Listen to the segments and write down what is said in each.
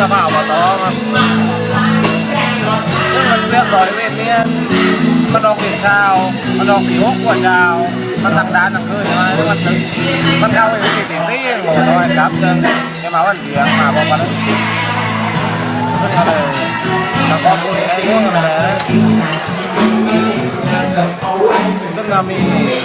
กระเพราปลาตองครับมันเรียบร้อยเวทเนี่ยมันออกสีเช้ามันออกสีหกกว่าเช้ามันตังด้านตังคืนใช่ไหมมันตึงมันเข้าไปสีสีสีหมดเลยครับเดินจะมาวันเดียวมาบอกวันนั้นขึ้นมาเลยแล้วก็พูดไอ้พวกนั้นเลยซึ่งเรามี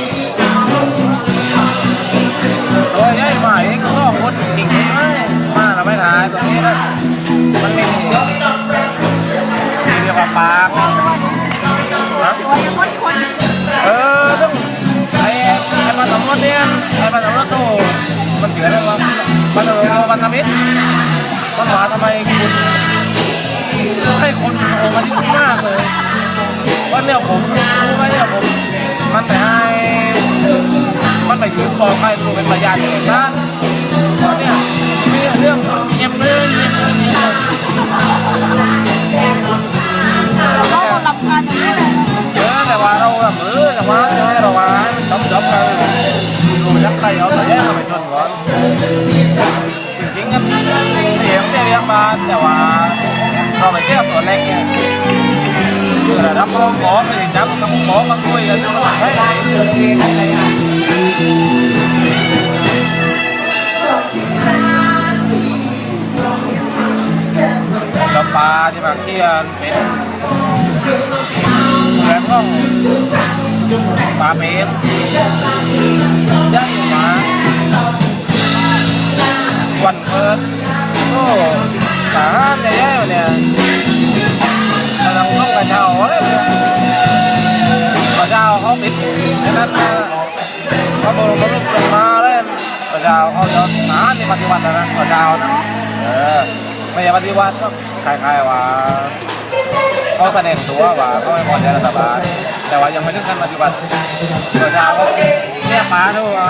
ปากเออต้องไอ้ไอ้ปลาสมรสเนี่ยไอ้ปลาสมรสโตมันเถื่อนเลยว่าปลาสมรสปลาสมิทมันมาทำไมคุณให้คนโอ้มาที่นี่มากเลยว่าเนี่ยผมรู้ไหมเนี่ยผมมันไปให้มันไปยืนบอกใครตัวเป็นพยานเอกสาเพราะเนี่ ยกมาแต่ว่าเราไปเทียบตัวเล็กเนี่ยระดับของหมอไปจับกับหมอมาคุยกันให้แล้วปลาที่มาเคียนเป็นเหมือนห้องปลาเป็นย่างอยู่มาวันเพิร์โอ้ สาหัสใหญ่ๆเนี่ยกำลังต้องกระเช้าเลยกระเช้าเขาปิดไอ้นั่นะเขาบอกเขาลุกลงมาเลยกระเช้าเขาจะหาที่ปฏิวัตินะกระเช้านะเออไม่ใช่ปฏิวัติก็คล้ายๆว่าเขาแสดงตัวว่าเขาไม่พอใจรัฐบาลแต่ว่ายังไม่ถึงขั้นปฏิบัติประชาชนเนี่ยป้าดูว่า